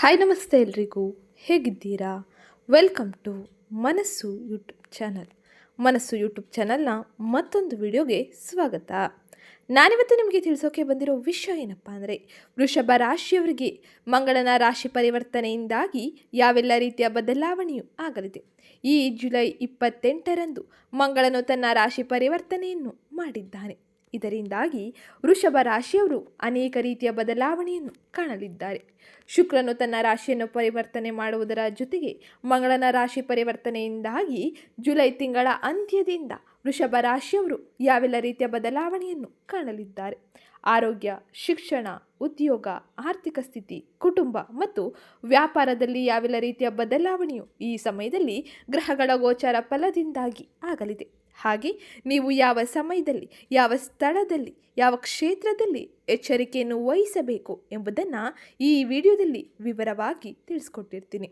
Hi ನಮಸ್ತೆ ಎಲ್ರಿಗೂ. ಹೇಗಿದ್ದೀರಾ? Welcome to Manasu YouTube channel Manasu YouTube ಚಾನಲ್ನ ಮತ್ತೊಂದು ವಿಡಿಯೋಗೆ ಸ್ವಾಗತ. ನಾನಿವತ್ತು ನಿಮಗೆ ತಿಳಿಸೋಕೆ ಬಂದಿರೋ ವಿಷಯ ಏನಪ್ಪ ಅಂದರೆ, ವೃಷಭ ರಾಶಿಯವರಿಗೆ ಮಂಗಳನ ರಾಶಿ ಪರಿವರ್ತನೆಯಿಂದಾಗಿ ಯಾವೆಲ್ಲ ರೀತಿಯ ಬದಲಾವಣೆಯೂ ಆಗಲಿದೆ. ಈ ಜುಲೈ ಇಪ್ಪತ್ತೆಂಟರಂದು ಮಂಗಳನು ತನ್ನ ರಾಶಿ ಪರಿವರ್ತನೆಯನ್ನು ಮಾಡಿದ್ದಾನೆ. ಇದರಿಂದಾಗಿ ವೃಷಭ ರಾಶಿಯವರು ಅನೇಕ ರೀತಿಯ ಬದಲಾವಣೆಯನ್ನು ಕಾಣಲಿದ್ದಾರೆ. ಶುಕ್ರನು ತನ್ನ ರಾಶಿಯನ್ನು ಪರಿವರ್ತನೆ ಮಾಡುವುದರ ಜೊತೆಗೆ ಮಂಗಳನ ರಾಶಿ ಪರಿವರ್ತನೆಯಿಂದಾಗಿ ಜುಲೈ ತಿಂಗಳ ಅಂತ್ಯದಿಂದ ವೃಷಭ ರಾಶಿಯವರು ಯಾವೆಲ್ಲ ರೀತಿಯ ಬದಲಾವಣೆಯನ್ನು ಕಾಣಲಿದ್ದಾರೆ. ಆರೋಗ್ಯ, ಶಿಕ್ಷಣ, ಉದ್ಯೋಗ, ಆರ್ಥಿಕ ಸ್ಥಿತಿ, ಕುಟುಂಬ ಮತ್ತು ವ್ಯಾಪಾರದಲ್ಲಿ ಯಾವೆಲ್ಲ ರೀತಿಯ ಬದಲಾವಣೆಯು ಈ ಸಮಯದಲ್ಲಿ ಗ್ರಹಗಳ ಗೋಚಾರ ಫಲದಿಂದಾಗಿ ಆಗಲಿದೆ. ಹಾಗೆ ನೀವು ಯಾವ ಸಮಯದಲ್ಲಿ, ಯಾವ ಸ್ಥಳದಲ್ಲಿ, ಯಾವ ಕ್ಷೇತ್ರದಲ್ಲಿ ಎಚ್ಚರಿಕೆಯನ್ನು ವಹಿಸಬೇಕು ಎಂಬುದನ್ನು ಈ ವಿಡಿಯೋದಲ್ಲಿ ವಿವರವಾಗಿ ತಿಳಿಸ್ಕೊಟ್ಟಿರ್ತೀನಿ.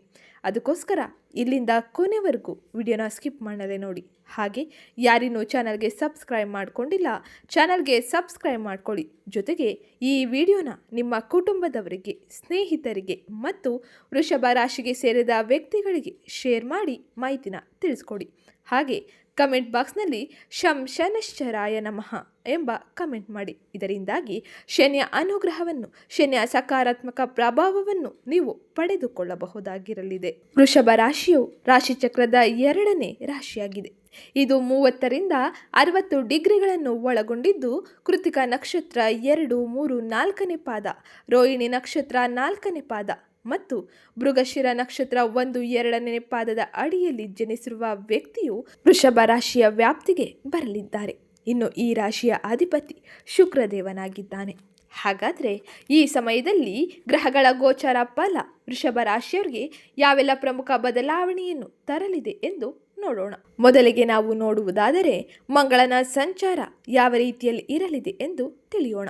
ಅದಕ್ಕೋಸ್ಕರ ಇಲ್ಲಿಂದ ಕೊನೆವರೆಗೂ ವಿಡಿಯೋನ ಸ್ಕಿಪ್ ಮಾಡದೆ ನೋಡಿ. ಹಾಗೆ ಯಾರಿನ್ನೂ ಚಾನಲ್ಗೆ ಸಬ್ಸ್ಕ್ರೈಬ್ ಮಾಡಿಕೊಂಡಿಲ್ಲ, ಚಾನಲ್ಗೆ ಸಬ್ಸ್ಕ್ರೈಬ್ ಮಾಡ್ಕೊಳ್ಳಿ. ಜೊತೆಗೆ ಈ ವಿಡಿಯೋನ ನಿಮ್ಮ ಕುಟುಂಬದವರಿಗೆ, ಸ್ನೇಹಿತರಿಗೆ ಮತ್ತು ವೃಷಭ ರಾಶಿಗೆ ಸೇರಿದ ವ್ಯಕ್ತಿಗಳಿಗೆ ಶೇರ್ ಮಾಡಿ ಮಾಹಿತಿನ ತಿಳಿಸ್ಕೊಡಿ. ಹಾಗೆ ಕಮೆಂಟ್ ಬಾಕ್ಸ್ನಲ್ಲಿ ಶಂ ಶನಶ್ಚರಾಯ ನಮಃ ಎಂಬ ಕಮೆಂಟ್ ಮಾಡಿ. ಇದರಿಂದಾಗಿ ಶನಿಯ ಅನುಗ್ರಹವನ್ನು, ಶನಿಯ ಸಕಾರಾತ್ಮಕ ಪ್ರಭಾವವನ್ನು ನೀವು ಪಡೆದುಕೊಳ್ಳಬಹುದಾಗಿರಲಿದೆ. ವೃಷಭ ರಾಶಿಯು ರಾಶಿಚಕ್ರದ ಎರಡನೇ ರಾಶಿಯಾಗಿದೆ. ಇದು ಮೂವತ್ತರಿಂದ ಅರವತ್ತು ಡಿಗ್ರಿಗಳನ್ನು ಒಳಗೊಂಡಿದ್ದು, ಕೃತಿಕ ನಕ್ಷತ್ರ ಎರಡು, ಮೂರು, ನಾಲ್ಕನೇ ಪಾದ, ರೋಹಿಣಿ ನಕ್ಷತ್ರ ನಾಲ್ಕನೇ ಪಾದ ಮತ್ತು ಮೃಗಶಿರ ನಕ್ಷತ್ರ ಒಂದು ಎರಡನೇ ಪಾದದ ಅಡಿಯಲ್ಲಿ ಜನಿಸಿರುವ ವ್ಯಕ್ತಿಯು ವೃಷಭ ರಾಶಿಯ ವ್ಯಾಪ್ತಿಗೆ ಬರಲಿದ್ದಾರೆ. ಇನ್ನು ಈ ರಾಶಿಯ ಅಧಿಪತಿ ಶುಕ್ರದೇವನಾಗಿದ್ದಾನೆ. ಹಾಗಾದರೆ ಈ ಸಮಯದಲ್ಲಿ ಗ್ರಹಗಳ ಗೋಚಾರ ಫಲ ವೃಷಭ ರಾಶಿಯವರಿಗೆ ಯಾವೆಲ್ಲ ಪ್ರಮುಖ ಬದಲಾವಣೆಯನ್ನು ತರಲಿದೆ ಎಂದು ನೋಡೋಣ. ಮೊದಲಿಗೆ ನಾವು ನೋಡುವುದಾದರೆ ಮಂಗಳನ ಸಂಚಾರ ಯಾವ ರೀತಿಯಲ್ಲಿ ಇರಲಿದೆ ಎಂದು ತಿಳಿಯೋಣ.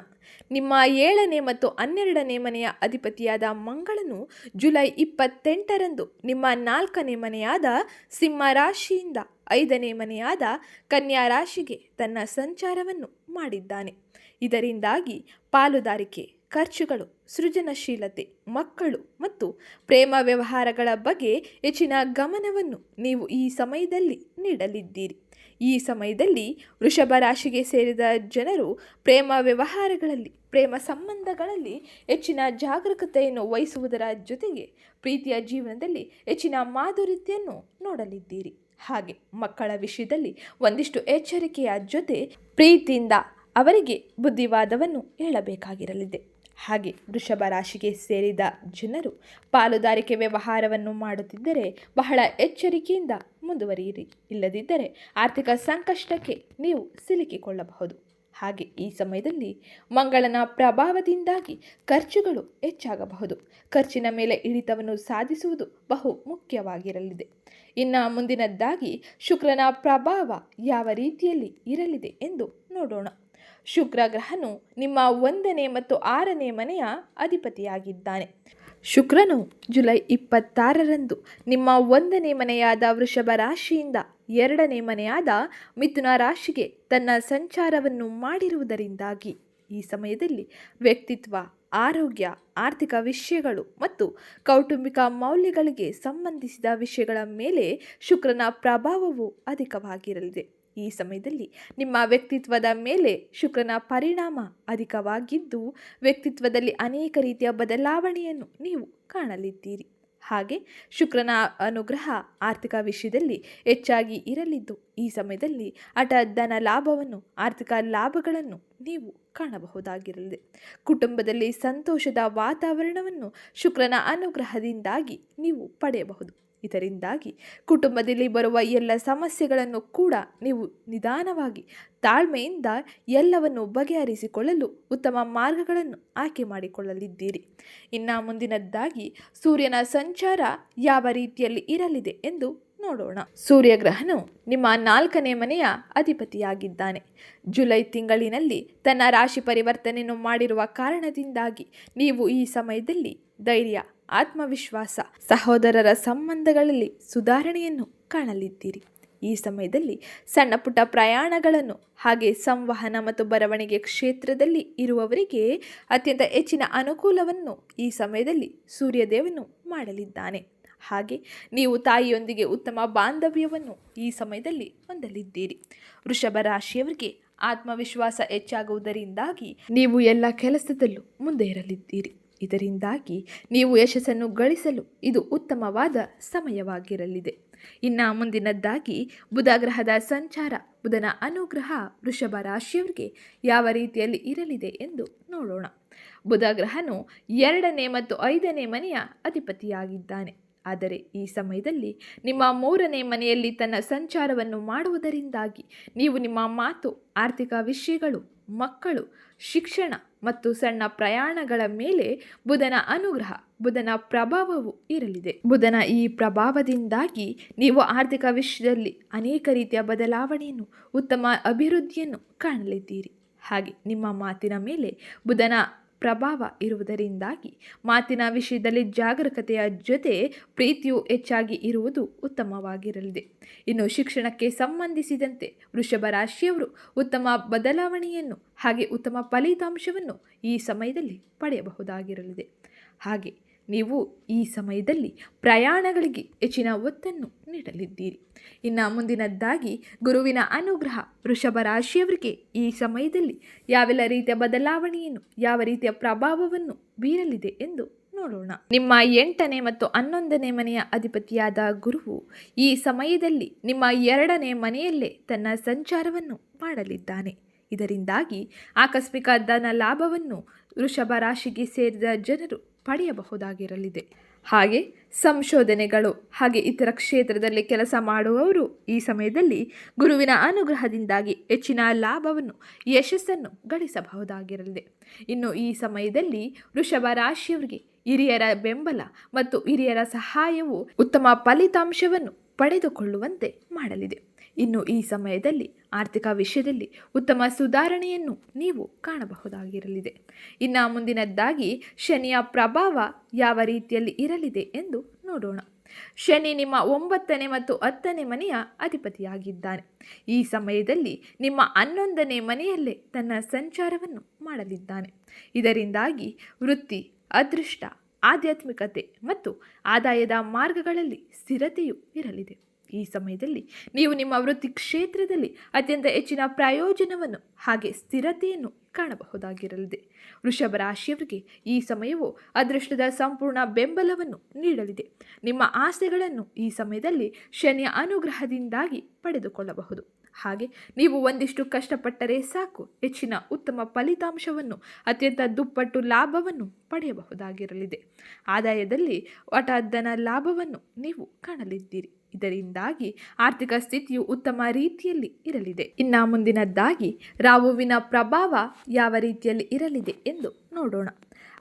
ನಿಮ್ಮ ಏಳನೇ ಮತ್ತು ಹನ್ನೆರಡನೇ ಮನೆಯ ಅಧಿಪತಿಯಾದ ಮಂಗಳನು ಜುಲೈ ಇಪ್ಪತ್ತೆಂಟರಂದು ನಿಮ್ಮ ನಾಲ್ಕನೇ ಮನೆಯಾದ ಸಿಂಹ ರಾಶಿಯಿಂದ ಐದನೇ ಮನೆಯಾದ ಕನ್ಯಾ ರಾಶಿಗೆ ತನ್ನ ಸಂಚಾರವನ್ನು ಮಾಡಿದ್ದಾನೆ. ಇದರಿಂದಾಗಿ ಪಾಲುದಾರಿಕೆ ಖರ್ಚುಗಳು, ಸೃಜನಶೀಲತೆ, ಮಕ್ಕಳು ಮತ್ತು ಪ್ರೇಮ ವ್ಯವಹಾರಗಳ ಬಗ್ಗೆ ಹೆಚ್ಚಿನ ಗಮನವನ್ನು ನೀವು ಈ ಸಮಯದಲ್ಲಿ ನೀಡಲಿದ್ದೀರಿ. ಈ ಸಮಯದಲ್ಲಿ ವೃಷಭ ರಾಶಿಗೆ ಸೇರಿದ ಜನರು ಪ್ರೇಮ ವ್ಯವಹಾರಗಳಲ್ಲಿ, ಪ್ರೇಮ ಸಂಬಂಧಗಳಲ್ಲಿ ಹೆಚ್ಚಿನ ಜಾಗರೂಕತೆಯನ್ನು ವಹಿಸುವುದರ ಜೊತೆಗೆ ಪ್ರೀತಿಯ ಜೀವನದಲ್ಲಿ ಹೆಚ್ಚಿನ ಮಾಧುರ್ಯತೆಯನ್ನು ನೋಡಲಿದ್ದೀರಿ. ಹಾಗೆ ಮಕ್ಕಳ ವಿಷಯದಲ್ಲಿ ಒಂದಿಷ್ಟು ಎಚ್ಚರಿಕೆಯ ಜೊತೆ ಪ್ರೀತಿಯಿಂದ ಅವರಿಗೆ ಬುದ್ಧಿವಾದವನ್ನು ಹೇಳಬೇಕಾಗಿರಲಿದೆ. ಹಾಗೆ ವೃಷಭ ರಾಶಿಗೆ ಸೇರಿದ ಜನರು ಪಾಲುದಾರಿಕೆ ವ್ಯವಹಾರವನ್ನು ಮಾಡುತ್ತಿದ್ದರೆ ಬಹಳ ಎಚ್ಚರಿಕೆಯಿಂದ ಮುಂದುವರಿಯಿರಿ. ಇಲ್ಲದಿದ್ದರೆ ಆರ್ಥಿಕ ಸಂಕಷ್ಟಕ್ಕೆ ನೀವು ಸಿಲುಕಿಕೊಳ್ಳಬಹುದು. ಹಾಗೆ ಈ ಸಮಯದಲ್ಲಿ ಮಂಗಳನ ಪ್ರಭಾವದಿಂದಾಗಿ ಖರ್ಚುಗಳು ಹೆಚ್ಚಾಗಬಹುದು. ಖರ್ಚಿನ ಮೇಲೆ ಹಿಡಿತವನ್ನು ಸಾಧಿಸುವುದು ಬಹು ಮುಖ್ಯವಾಗಿರಲಿದೆ. ಇನ್ನು ಮುಂದಿನದ್ದಾಗಿ ಶುಕ್ರನ ಪ್ರಭಾವ ಯಾವ ರೀತಿಯಲ್ಲಿ ಇರಲಿದೆ ಎಂದು ನೋಡೋಣ. ಶುಕ್ರ ಗ್ರಹನು ನಿಮ್ಮ ಒಂದನೇ ಮತ್ತು ಆರನೇ ಮನೆಯ ಅಧಿಪತಿಯಾಗಿದ್ದಾನೆ. ಶುಕ್ರನು ಜುಲೈ ಇಪ್ಪತ್ತಾರರಂದು ನಿಮ್ಮ ಒಂದನೇ ಮನೆಯಾದ ವೃಷಭ ರಾಶಿಯಿಂದ ಎರಡನೇ ಮನೆಯಾದ ಮಿಥುನ ರಾಶಿಗೆ ತನ್ನ ಸಂಚಾರವನ್ನು ಮಾಡಿರುವುದರಿಂದಾಗಿ ಈ ಸಮಯದಲ್ಲಿ ವ್ಯಕ್ತಿತ್ವ, ಆರೋಗ್ಯ, ಆರ್ಥಿಕ ವಿಷಯಗಳು ಮತ್ತು ಕೌಟುಂಬಿಕ ಮೌಲ್ಯಗಳಿಗೆ ಸಂಬಂಧಿಸಿದ ವಿಷಯಗಳ ಮೇಲೆ ಶುಕ್ರನ ಪ್ರಭಾವವು ಅಧಿಕವಾಗಿರಲಿದೆ. ಈ ಸಮಯದಲ್ಲಿ ನಿಮ್ಮ ವ್ಯಕ್ತಿತ್ವದ ಮೇಲೆ ಶುಕ್ರನ ಪರಿಣಾಮ ಅಧಿಕವಾಗಿದ್ದು, ವ್ಯಕ್ತಿತ್ವದಲ್ಲಿ ಅನೇಕ ರೀತಿಯ ಬದಲಾವಣೆಯನ್ನು ನೀವು ಕಾಣಲಿದ್ದೀರಿ. ಹಾಗೆ ಶುಕ್ರನ ಅನುಗ್ರಹ ಆರ್ಥಿಕ ವಿಷಯದಲ್ಲಿ ಹೆಚ್ಚಾಗಿ ಇರಲಿದ್ದು, ಈ ಸಮಯದಲ್ಲಿ ಹಠ ಧನ ಲಾಭವನ್ನು, ಆರ್ಥಿಕ ಲಾಭಗಳನ್ನು ನೀವು ಕಾಣಬಹುದಾಗಿರಲಿದೆ. ಕುಟುಂಬದಲ್ಲಿ ಸಂತೋಷದ ವಾತಾವರಣವನ್ನು ಶುಕ್ರನ ಅನುಗ್ರಹದಿಂದಾಗಿ ನೀವು ಪಡೆಯಬಹುದು. ಇದರಿಂದಾಗಿ ಕುಟುಂಬದಲ್ಲಿ ಬರುವ ಎಲ್ಲ ಸಮಸ್ಯೆಗಳನ್ನು ಕೂಡ ನೀವು ನಿಧಾನವಾಗಿ ತಾಳ್ಮೆಯಿಂದ ಎಲ್ಲವನ್ನು ಬಗೆಹರಿಸಿಕೊಳ್ಳಲು ಉತ್ತಮ ಮಾರ್ಗಗಳನ್ನು ಆಯ್ಕೆ ಮಾಡಿಕೊಳ್ಳಲಿದ್ದೀರಿ. ಇನ್ನು ಮುಂದಿನದ್ದಾಗಿ ಸೂರ್ಯನ ಸಂಚಾರ ಯಾವ ರೀತಿಯಲ್ಲಿ ಇರಲಿದೆ ಎಂದು ನೋಡೋಣ. ಸೂರ್ಯಗ್ರಹನು ನಿಮ್ಮ ನಾಲ್ಕನೇ ಮನೆಯ ಅಧಿಪತಿಯಾಗಿದ್ದಾನೆ. ಜುಲೈ ತಿಂಗಳಿನಲ್ಲಿ ತನ್ನ ರಾಶಿ ಪರಿವರ್ತನೆಯನ್ನು ಮಾಡಿರುವ ಕಾರಣದಿಂದಾಗಿ ನೀವು ಈ ಸಮಯದಲ್ಲಿ ಧೈರ್ಯ ಆತ್ಮವಿಶ್ವಾಸ, ಸಹೋದರರ ಸಂಬಂಧಗಳಲ್ಲಿ ಸುಧಾರಣೆಯನ್ನು ಕಾಣಲಿದ್ದೀರಿ. ಈ ಸಮಯದಲ್ಲಿ ಸಣ್ಣ ಪುಟ್ಟ ಪ್ರಯಾಣಗಳನ್ನು ಹಾಗೆ ಸಂವಹನ ಮತ್ತು ಬರವಣಿಗೆ ಕ್ಷೇತ್ರದಲ್ಲಿ ಇರುವವರಿಗೆ ಅತ್ಯಂತ ಹೆಚ್ಚಿನ ಅನುಕೂಲವನ್ನು ಈ ಸಮಯದಲ್ಲಿ ಸೂರ್ಯದೇವನು ಮಾಡಲಿದ್ದಾನೆ. ಹಾಗೆ ನೀವು ತಾಯಿಯೊಂದಿಗೆ ಉತ್ತಮ ಬಾಂಧವ್ಯವನ್ನು ಈ ಸಮಯದಲ್ಲಿ ಹೊಂದಲಿದ್ದೀರಿ. ವೃಷಭ ರಾಶಿಯವರಿಗೆ ಆತ್ಮವಿಶ್ವಾಸ ಹೆಚ್ಚಾಗುವುದರಿಂದಾಗಿ ನೀವು ಎಲ್ಲ ಕೆಲಸದಲ್ಲೂ ಮುಂದೆ ಇರಲಿದ್ದೀರಿ. ಇದರಿಂದಾಗಿ ನೀವು ಯಶಸ್ಸನ್ನು ಗಳಿಸಲು ಇದು ಉತ್ತಮವಾದ ಸಮಯವಾಗಿರಲಿದೆ. ಇನ್ನು ಮುಂದಿನದ್ದಾಗಿ ಬುಧ ಗ್ರಹದ ಸಂಚಾರ, ಬುಧನ ಅನುಗ್ರಹ, ವೃಷಭ ರಾಶಿಯವರಿಗೆ ಯಾವ ರೀತಿಯಲ್ಲಿ ಇರಲಿದೆ ಎಂದು ನೋಡೋಣ. ಬುಧ ಗ್ರಹನು ಎರಡನೇ ಮತ್ತು ಐದನೇ ಮನೆಯ ಅಧಿಪತಿಯಾಗಿದ್ದಾನೆ. ಆದರೆ ಈ ಸಮಯದಲ್ಲಿ ನಿಮ್ಮ ಮೂರನೇ ಮನೆಯಲ್ಲಿ ತನ್ನ ಸಂಚಾರವನ್ನು ಮಾಡುವುದರಿಂದಾಗಿ ನೀವು ನಿಮ್ಮ ಮಾತು, ಆರ್ಥಿಕ ವಿಷಯಗಳು ಮಕ್ಕಳು, ಶಿಕ್ಷಣ ಮತ್ತು ಸಣ್ಣ ಪ್ರಯಾಣಗಳ ಮೇಲೆ ಬುಧನ ಅನುಗ್ರಹ, ಬುಧನ ಪ್ರಭಾವವು ಇರಲಿದೆ. ಬುಧನ ಈ ಪ್ರಭಾವದಿಂದಾಗಿ ನೀವು ಆರ್ಥಿಕ ವಿಷಯದಲ್ಲಿ ಅನೇಕ ರೀತಿಯ ಬದಲಾವಣೆಯನ್ನು, ಉತ್ತಮ ಅಭಿವೃದ್ಧಿಯನ್ನು ಕಾಣಲಿದ್ದೀರಿ. ಹಾಗೆ ನಿಮ್ಮ ಮಾತಿನ ಮೇಲೆ ಬುಧನ ಪ್ರಭಾವ ಇರುವುದರಿಂದಾಗಿ ಮಾತಿನ ವಿಷಯದಲ್ಲಿ ಜಾಗರೂಕತೆಯ ಜೊತೆ ಪ್ರೀತಿಯು ಹೆಚ್ಚಾಗಿ ಇರುವುದು ಉತ್ತಮವಾಗಿರಲಿದೆ. ಇನ್ನು ಶಿಕ್ಷಣಕ್ಕೆ ಸಂಬಂಧಿಸಿದಂತೆ ವೃಷಭ ರಾಶಿಯವರು ಉತ್ತಮ ಬದಲಾವಣೆಯನ್ನು ಹಾಗೆ ಉತ್ತಮ ಫಲಿತಾಂಶವನ್ನು ಈ ಸಮಯದಲ್ಲಿ ಪಡೆಯಬಹುದಾಗಿರಲಿದೆ. ಹಾಗೆ ನೀವು ಈ ಸಮಯದಲ್ಲಿ ಪ್ರಯಾಣಗಳಿಗೆ ಹೆಚ್ಚಿನ ಒತ್ತನ್ನು ನೀಡಲಿದ್ದೀರಿ. ಇನ್ನು ಮುಂದಿನದ್ದಾಗಿ ಗುರುವಿನ ಅನುಗ್ರಹ ವೃಷಭ ರಾಶಿಯವರಿಗೆ ಈ ಸಮಯದಲ್ಲಿ ಯಾವೆಲ್ಲ ರೀತಿಯ ಬದಲಾವಣೆಯನ್ನು, ಯಾವ ರೀತಿಯ ಪ್ರಭಾವವನ್ನು ಬೀರಲಿದೆ ಎಂದು ನೋಡೋಣ. ನಿಮ್ಮ ಎಂಟನೇ ಮತ್ತು ಹನ್ನೊಂದನೇ ಮನೆಯ ಅಧಿಪತಿಯಾದ ಗುರುವು ಈ ಸಮಯದಲ್ಲಿ ನಿಮ್ಮ ಎರಡನೇ ಮನೆಯಲ್ಲೇ ತನ್ನ ಸಂಚಾರವನ್ನು ಮಾಡಲಿದ್ದಾನೆ. ಇದರಿಂದಾಗಿ ಆಕಸ್ಮಿಕ ಧನ ಲಾಭವನ್ನು ವೃಷಭ ರಾಶಿಗೆ ಸೇರಿದ ಜನರು ಪಡೆಯಬಹುದಾಗಿರಲಿದೆ. ಹಾಗೆ ಸಂಶೋಧನೆಗಳು ಹಾಗೆ ಇತರ ಕ್ಷೇತ್ರದಲ್ಲಿ ಕೆಲಸ ಮಾಡುವವರು ಈ ಸಮಯದಲ್ಲಿ ಗುರುವಿನ ಅನುಗ್ರಹದಿಂದಾಗಿ ಹೆಚ್ಚಿನ ಲಾಭವನ್ನು, ಯಶಸ್ಸನ್ನು ಗಳಿಸಬಹುದಾಗಿರಲಿದೆ. ಇನ್ನು ಈ ಸಮಯದಲ್ಲಿ ವೃಷಭ ರಾಶಿಯವರಿಗೆ ಹಿರಿಯರ ಬೆಂಬಲ ಮತ್ತು ಹಿರಿಯರ ಸಹಾಯವು ಉತ್ತಮ ಫಲಿತಾಂಶವನ್ನು ಪಡೆದುಕೊಳ್ಳುವಂತೆ ಮಾಡಲಿದೆ. ಇನ್ನು ಈ ಸಮಯದಲ್ಲಿ, ಆರ್ಥಿಕ ವಿಷಯದಲ್ಲಿ ಉತ್ತಮ ಸುಧಾರಣೆಯನ್ನು ನೀವು ಕಾಣಬಹುದಾಗಿರಲಿದೆ. ಇನ್ನು ಮುಂದಿನದ್ದಾಗಿ, ಶನಿಯ ಪ್ರಭಾವ ಯಾವ ರೀತಿಯಲ್ಲಿ ಇರಲಿದೆ ಎಂದು ನೋಡೋಣ. ಶನಿ ನಿಮ್ಮ ಒಂಬತ್ತನೇ ಮತ್ತು ಹತ್ತನೇ ಮನೆಯ ಅಧಿಪತಿಯಾಗಿದ್ದಾನೆ. ಈ ಸಮಯದಲ್ಲಿ ನಿಮ್ಮ ಹನ್ನೊಂದನೇ ಮನೆಯಲ್ಲೇ ತನ್ನ ಸಂಚಾರವನ್ನು ಮಾಡಲಿದ್ದಾನೆ. ಇದರಿಂದಾಗಿ ವೃತ್ತಿ, ಅದೃಷ್ಟ, ಆಧ್ಯಾತ್ಮಿಕತೆ ಮತ್ತು ಆದಾಯದ ಮಾರ್ಗಗಳಲ್ಲಿ ಸ್ಥಿರತೆಯು ಇರಲಿದೆ. ಈ ಸಮಯದಲ್ಲಿ ನೀವು ನಿಮ್ಮ ವೃತ್ತಿ ಕ್ಷೇತ್ರದಲ್ಲಿ ಅತ್ಯಂತ ಹೆಚ್ಚಿನ ಪ್ರಯೋಜನವನ್ನು ಹಾಗೆ ಸ್ಥಿರತೆಯನ್ನು ಕಾಣಬಹುದಾಗಿರಲಿದೆ. ವೃಷಭ ರಾಶಿಯವರಿಗೆ ಈ ಸಮಯವು ಅದೃಷ್ಟದ ಸಂಪೂರ್ಣ ಬೆಂಬಲವನ್ನು ನೀಡಲಿದೆ. ನಿಮ್ಮ ಆಸೆಗಳನ್ನು ಈ ಸಮಯದಲ್ಲಿ ಶನಿಯ ಅನುಗ್ರಹದಿಂದಾಗಿ ಪಡೆದುಕೊಳ್ಳಬಹುದು. ಹಾಗೆ ನೀವು ಒಂದಿಷ್ಟು ಕಷ್ಟಪಟ್ಟರೆ ಸಾಕು, ಹೆಚ್ಚಿನ ಉತ್ತಮ ಫಲಿತಾಂಶವನ್ನು, ಅತ್ಯಂತ ದುಪ್ಪಟ್ಟು ಲಾಭವನ್ನು ಪಡೆಯಬಹುದಾಗಿರಲಿದೆ. ಆದಾಯದಲ್ಲಿ ಧನ ಲಾಭವನ್ನು ನೀವು ಕಾಣಲಿದ್ದೀರಿ. ಇದರಿಂದಾಗಿ ಆರ್ಥಿಕ ಸ್ಥಿತಿಯು ಉತ್ತಮ ರೀತಿಯಲ್ಲಿ ಇರಲಿದೆ. ಇನ್ನು ಮುಂದಿನದ್ದಾಗಿ ರಾವುವಿನ ಪ್ರಭಾವ ಯಾವ ರೀತಿಯಲ್ಲಿ ಇರಲಿದೆ ಎಂದು ನೋಡೋಣ.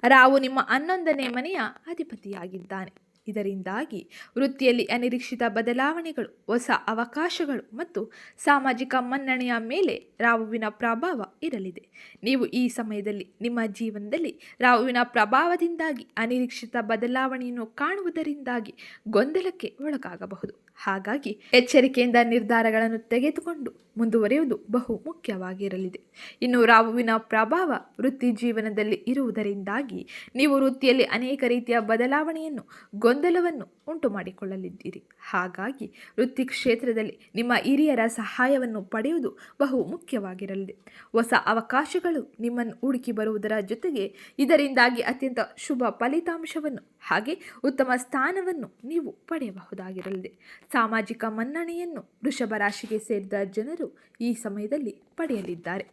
ರಾವು ನಿಮ್ಮ ಹನ್ನೊಂದನೇ ಮನೆಯ ಅಧಿಪತಿಯಾಗಿದ್ದಾನೆ. ಇದರಿಂದಾಗಿ ವೃತ್ತಿಯಲ್ಲಿ ಅನಿರೀಕ್ಷಿತ ಬದಲಾವಣೆಗಳು, ಹೊಸ ಅವಕಾಶಗಳು ಮತ್ತು ಸಾಮಾಜಿಕ ಮನ್ನಣೆಯ ಮೇಲೆ ರಾಹುವಿನ ಪ್ರಭಾವ ಇರಲಿದೆ. ನೀವು ಈ ಸಮಯದಲ್ಲಿ ನಿಮ್ಮ ಜೀವನದಲ್ಲಿ ರಾಹುವಿನ ಪ್ರಭಾವದಿಂದಾಗಿ ಅನಿರೀಕ್ಷಿತ ಬದಲಾವಣೆಯನ್ನು ಕಾಣುವುದರಿಂದಾಗಿ ಗೊಂದಲಕ್ಕೆ ಒಳಗಾಗಬಹುದು. ಹಾಗಾಗಿ ಎಚ್ಚರಿಕೆಯಿಂದ ನಿರ್ಧಾರಗಳನ್ನು ತೆಗೆದುಕೊಂಡು ಮುಂದುವರಿಯುವುದು ಬಹು ಮುಖ್ಯವಾಗಿರಲಿದೆ. ಇನ್ನು ರಾಹುವಿನ ಪ್ರಭಾವ ವೃತ್ತಿ ಜೀವನದಲ್ಲಿ ಇರುವುದರಿಂದಾಗಿ ನೀವು ವೃತ್ತಿಯಲ್ಲಿ ಅನೇಕ ರೀತಿಯ ಬದಲಾವಣೆಯನ್ನು, ಗೊಂದಲವನ್ನು ಉಂಟು ಮಾಡಿಕೊಳ್ಳಲಿದ್ದೀರಿ ಹಾಗಾಗಿ ವೃತ್ತಿ ಕ್ಷೇತ್ರದಲ್ಲಿ ನಿಮ್ಮ ಹಿರಿಯರ ಸಹಾಯವನ್ನು ಪಡೆಯುವುದು ಬಹು ಮುಖ್ಯವಾಗಿರಲಿದೆ. ಹೊಸ ಅವಕಾಶಗಳು ನಿಮ್ಮನ್ನು ಹುಡುಕಿ ಬರುವುದರ ಜೊತೆಗೆ ಇದರಿಂದಾಗಿ ಅತ್ಯಂತ ಶುಭ ಫಲಿತಾಂಶವನ್ನು ಹಾಗೆ ಉತ್ತಮ ಸ್ಥಾನವನ್ನು ನೀವು ಪಡೆಯಬಹುದಾಗಿರಲಿದೆ. ಸಾಮಾಜಿಕ ಮನ್ನಣೆಯನ್ನು ವೃಷಭ ರಾಶಿಗೆ ಸೇರಿದ ಜನರು ಈ ಸಮಯದಲ್ಲಿ ಪಡೆಯಲಿದ್ದಾರೆ.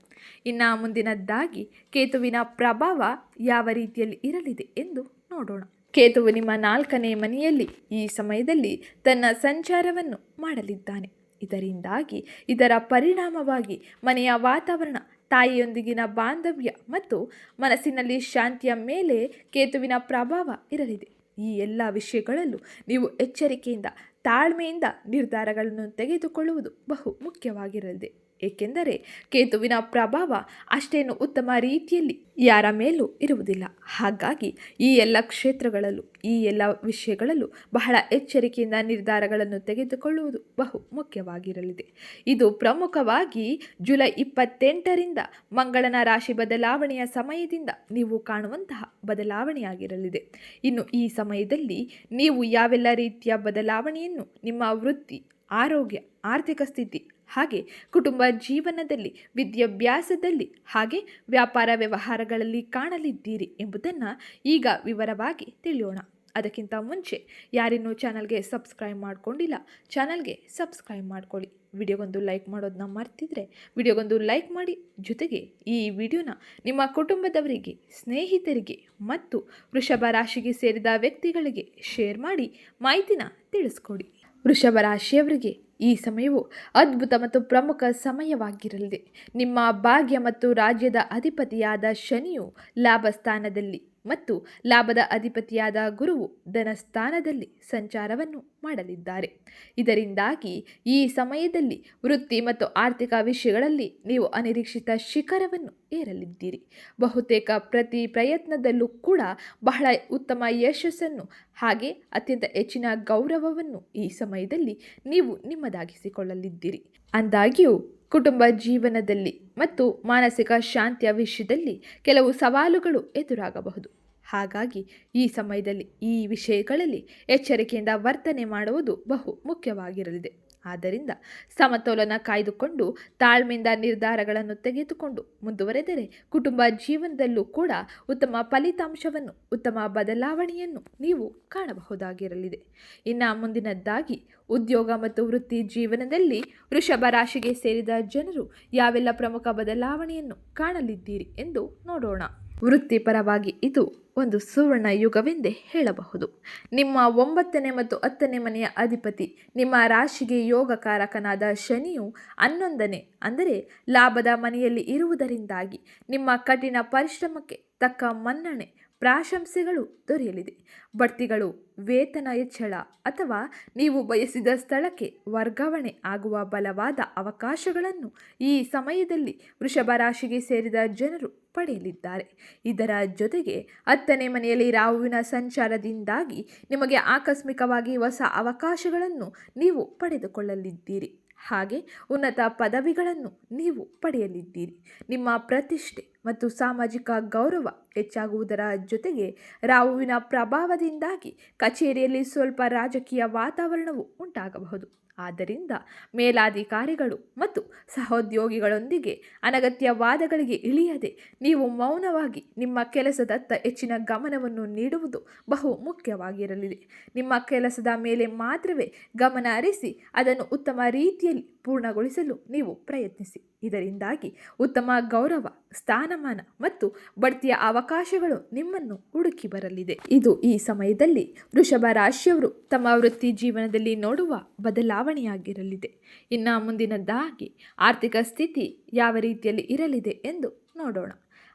ಇನ್ನು ಮುಂದಿನದ್ದಾಗಿ ಕೇತುವಿನ ಪ್ರಭಾವ ಯಾವ ರೀತಿಯಲ್ಲಿ ಇರಲಿದೆ ಎಂದು ನೋಡೋಣ. ಕೇತುವು ನಿಮ್ಮ ನಾಲ್ಕನೇ ಮನೆಯಲ್ಲಿ ಈ ಸಮಯದಲ್ಲಿ ತನ್ನ ಸಂಚಾರವನ್ನು ಮಾಡಲಿದ್ದಾನೆ. ಇದರಿಂದಾಗಿ ಇದರ ಪರಿಣಾಮವಾಗಿ ಮನೆಯ ವಾತಾವರಣ, ತಾಯಿಯೊಂದಿಗಿನ ಬಾಂಧವ್ಯ ಮತ್ತು ಮನಸ್ಸಿನಲ್ಲಿ ಶಾಂತಿಯ ಮೇಲೆ ಕೇತುವಿನ ಪ್ರಭಾವ ಇರಲಿದೆ. ಈ ಎಲ್ಲ ವಿಷಯಗಳಲ್ಲೂ ನೀವು ಎಚ್ಚರಿಕೆಯಿಂದ ತಾಳ್ಮೆಯಿಂದ ನಿರ್ಧಾರಗಳನ್ನು ತೆಗೆದುಕೊಳ್ಳುವುದು ಬಹು ಮುಖ್ಯವಾಗಿರಲಿದೆ. ಏಕೆಂದರೆ ಕೇತುವಿನ ಪ್ರಭಾವ ಅಷ್ಟೇನು ಉತ್ತಮ ರೀತಿಯಲ್ಲಿ ಯಾರ ಮೇಲೂ ಇರುವುದಿಲ್ಲ. ಹಾಗಾಗಿ ಈ ಎಲ್ಲ ಕ್ಷೇತ್ರಗಳಲ್ಲೂ, ಈ ಎಲ್ಲ ವಿಷಯಗಳಲ್ಲೂ ಬಹಳ ಎಚ್ಚರಿಕೆಯಿಂದ ನಿರ್ಧಾರಗಳನ್ನು ತೆಗೆದುಕೊಳ್ಳುವುದು ಬಹು ಮುಖ್ಯವಾಗಿರಲಿದೆ. ಇದು ಪ್ರಮುಖವಾಗಿ ಜುಲೈ ಇಪ್ಪತ್ತೆಂಟರಿಂದ ಮಂಗಳನ ರಾಶಿ ಬದಲಾವಣೆಯ ಸಮಯದಿಂದ ನೀವು ಕಾಣುವಂತಹ ಬದಲಾವಣೆಯಾಗಿರಲಿದೆ. ಇನ್ನು ಈ ಸಮಯದಲ್ಲಿ ನೀವು ಯಾವೆಲ್ಲ ರೀತಿಯ ಬದಲಾವಣೆಯನ್ನು ನಿಮ್ಮ ವೃತ್ತಿ, ಆರೋಗ್ಯ, ಆರ್ಥಿಕ ಸ್ಥಿತಿ ಹಾಗೆ ಕುಟುಂಬ ಜೀವನದಲ್ಲಿ, ವಿದ್ಯಾಭ್ಯಾಸದಲ್ಲಿ ಹಾಗೆ ವ್ಯಾಪಾರ ವ್ಯವಹಾರಗಳಲ್ಲಿ ಕಾಣಲಿದ್ದೀರಿ ಎಂಬುದನ್ನು ಈಗ ವಿವರವಾಗಿ ತಿಳಿಯೋಣ. ಅದಕ್ಕಿಂತ ಮುಂಚೆ ಯಾರಿನ್ನೂ ಚಾನಲ್ಗೆ ಸಬ್ಸ್ಕ್ರೈಬ್ ಮಾಡ್ಕೊಂಡಿಲ್ಲ, ಚಾನಲ್ಗೆ ಸಬ್ಸ್ಕ್ರೈಬ್ ಮಾಡ್ಕೊಳ್ಳಿ. ವಿಡಿಯೋಗೊಂದು ಲೈಕ್ ಮಾಡೋದನ್ನ ಮರ್ತಿದ್ರೆ ವಿಡಿಯೋಗೊಂದು ಲೈಕ್ ಮಾಡಿ. ಜೊತೆಗೆ ಈ ವಿಡಿಯೋನ ನಿಮ್ಮ ಕುಟುಂಬದವರಿಗೆ, ಸ್ನೇಹಿತರಿಗೆ ಮತ್ತು ವೃಷಭ ರಾಶಿಗೆ ಸೇರಿದ ವ್ಯಕ್ತಿಗಳಿಗೆ ಶೇರ್ ಮಾಡಿ ಮಾಹಿತಿನ ತಿಳಿಸ್ಕೊಡಿ. ವೃಷಭ ರಾಶಿಯವರಿಗೆ ಈ ಸಮಯವು ಅದ್ಭುತ ಮತ್ತು ಪ್ರಮುಖ ಸಮಯವಾಗಿರಲಿದೆ. ನಿಮ್ಮ ಭಾಗ್ಯ ಮತ್ತು ರಾಜ್ಯದ ಅಧಿಪತಿಯಾದ ಶನಿಯು ಲಾಭ ಸ್ಥಾನದಲ್ಲಿ ಮತ್ತು ಲಾಭದ ಅಧಿಪತಿಯಾದ ಗುರುವು ಧನಸ್ಥಾನದಲ್ಲಿ ಸಂಚಾರವನ್ನು ಮಾಡಲಿದ್ದಾರೆ. ಇದರಿಂದಾಗಿ ಈ ಸಮಯದಲ್ಲಿ ವೃತ್ತಿ ಮತ್ತು ಆರ್ಥಿಕ ವಿಷಯಗಳಲ್ಲಿ ನೀವು ಅನಿರೀಕ್ಷಿತ ಶಿಖರವನ್ನು ಏರಲಿದ್ದೀರಿ. ಬಹುತೇಕ ಪ್ರತಿ ಪ್ರಯತ್ನದಲ್ಲೂ ಕೂಡ ಬಹಳ ಉತ್ತಮ ಯಶಸ್ಸನ್ನು ಹಾಗೆ ಅತ್ಯಂತ ಹೆಚ್ಚಿನ ಗೌರವವನ್ನು ಈ ಸಮಯದಲ್ಲಿ ನೀವು ನಿಮ್ಮದಾಗಿಸಿಕೊಳ್ಳಲಿದ್ದೀರಿ. ಅಂದಾಗ್ಯೂ ಕುಟುಂಬ ಜೀವನದಲ್ಲಿ ಮತ್ತು ಮಾನಸಿಕ ಶಾಂತಿಯ ವಿಷಯದಲ್ಲಿ ಕೆಲವು ಸವಾಲುಗಳು ಎದುರಾಗಬಹುದು. ಹಾಗಾಗಿ ಈ ಸಮಯದಲ್ಲಿ ಈ ವಿಷಯಗಳಲ್ಲಿ ಎಚ್ಚರಿಕೆಯಿಂದ ವರ್ತನೆ ಮಾಡುವುದು ಬಹು ಮುಖ್ಯವಾಗಿರಲಿದೆ. ಆದ್ದರಿಂದ ಸಮತೋಲನ ಕಾಯ್ದುಕೊಂಡು ತಾಳ್ಮೆಯಿಂದ ನಿರ್ಧಾರಗಳನ್ನು ತೆಗೆದುಕೊಂಡು ಮುಂದುವರೆದರೆ ಕುಟುಂಬ ಜೀವನದಲ್ಲೂ ಕೂಡ ಉತ್ತಮ ಫಲಿತಾಂಶವನ್ನು, ಉತ್ತಮ ಬದಲಾವಣೆಯನ್ನು ನೀವು ಕಾಣಬಹುದಾಗಿರಲಿದೆ. ಇನ್ನು ಮುಂದಿನದ್ದಾಗಿ, ಉದ್ಯೋಗ ಮತ್ತು ವೃತ್ತಿ ಜೀವನದಲ್ಲಿ ವೃಷಭ ರಾಶಿಗೆ ಸೇರಿದ ಜನರು ಯಾವೆಲ್ಲ ಪ್ರಮುಖ ಬದಲಾವಣೆಯನ್ನು ಕಾಣಲಿದ್ದೀರಿ ಎಂದು ನೋಡೋಣ. ವೃತ್ತಿಪರವಾಗಿ ಇದು ಒಂದು ಸುವರ್ಣ ಯುಗವೆಂದೇ ಹೇಳಬಹುದು. ನಿಮ್ಮ ಒಂಬತ್ತನೇ ಮತ್ತು ಹತ್ತನೇ ಮನೆಯ ಅಧಿಪತಿ, ನಿಮ್ಮ ರಾಶಿಗೆ ಯೋಗಕಾರಕನಾದ ಶನಿಯು ಹನ್ನೊಂದನೇ, ಅಂದರೆ ಲಾಭದ ಮನೆಯಲ್ಲಿ ಇರುವುದರಿಂದಾಗಿ ನಿಮ್ಮ ಕಠಿಣ ಪರಿಶ್ರಮಕ್ಕೆ ತಕ್ಕ ಮನ್ನಣೆ ಪ್ರಾಶಂಸೆಗಳು ದೊರೆಯಲಿದೆ. ಬಡ್ತಿಗಳು, ವೇತನ ಹೆಚ್ಚಳ ಅಥವಾ ನೀವು ಬಯಸಿದ ಸ್ಥಳಕ್ಕೆ ವರ್ಗಾವಣೆ ಆಗುವ ಬಲವಾದ ಅವಕಾಶಗಳನ್ನು ಈ ಸಮಯದಲ್ಲಿ ವೃಷಭ ರಾಶಿಗೆ ಸೇರಿದ ಜನರು ಪಡೆಯಲಿದ್ದಾರೆ. ಇದರ ಜೊತೆಗೆ ಹತ್ತನೇ ಮನೆಯಲ್ಲಿ ರಾಹುವಿನ ಸಂಚಾರದಿಂದಾಗಿ ನಿಮಗೆ ಆಕಸ್ಮಿಕವಾಗಿ ಹೊಸ ಅವಕಾಶಗಳನ್ನು ನೀವು ಪಡೆದುಕೊಳ್ಳಲಿದ್ದೀರಿ. ಹಾಗೆ ಉನ್ನತ ಪದವಿಗಳನ್ನು ನೀವು ಪಡೆಯಲಿದ್ದೀರಿ. ನಿಮ್ಮ ಪ್ರತಿಷ್ಠೆ ಮತ್ತು ಸಾಮಾಜಿಕ ಗೌರವ ಹೆಚ್ಚಾಗುವುದರ ಜೊತೆಗೆ ರಾಹುವಿನ ಪ್ರಭಾವದಿಂದಾಗಿ ಕಚೇರಿಯಲ್ಲಿ ಸ್ವಲ್ಪ ರಾಜಕೀಯ ವಾತಾವರಣವು ಉಂಟಾಗಬಹುದು. ಆದ್ದರಿಂದ ಮೇಲಾಧಿಕಾರಿಗಳು ಮತ್ತು ಸಹೋದ್ಯೋಗಿಗಳೊಂದಿಗೆ ಅನಗತ್ಯ ವಾದಗಳಿಗೆ ಇಳಿಯದೆ ನೀವು ಮೌನವಾಗಿ ನಿಮ್ಮ ಕೆಲಸದತ್ತ ಹೆಚ್ಚಿನ ಗಮನವನ್ನು ನೀಡುವುದು ಬಹು ಮುಖ್ಯವಾಗಿರಲಿದೆ. ನಿಮ್ಮ ಕೆಲಸದ ಮೇಲೆ ಮಾತ್ರವೇ ಗಮನ ಹರಿಸಿ ಅದನ್ನು ಉತ್ತಮ ರೀತಿಯಲ್ಲಿ ಪೂರ್ಣಗೊಳಿಸಲು ನೀವು ಪ್ರಯತ್ನಿಸಿ. ಇದರಿಂದಾಗಿ ಉತ್ತಮ ಗೌರವ, ಸ್ಥಾನಮಾನ ಮತ್ತು ಬಡ್ತಿಯ ಅವಕಾಶಗಳು ನಿಮ್ಮನ್ನು ಹುಡುಕಿ ಬರಲಿದೆ. ಇದು ಈ ಸಮಯದಲ್ಲಿ ವೃಷಭ ರಾಶಿಯವರು ತಮ್ಮ ವೃತ್ತಿ ಜೀವನದಲ್ಲಿ ನೋಡುವ ಬದಲಾವಣೆಯಾಗಿರಲಿದೆ. ಇನ್ನು ಮುಂದಿನದ್ದಾಗಿ ಆರ್ಥಿಕ ಸ್ಥಿತಿ ಯಾವ ರೀತಿಯಲ್ಲಿ ಇರಲಿದೆ ಎಂದು ನೋಡೋಣ.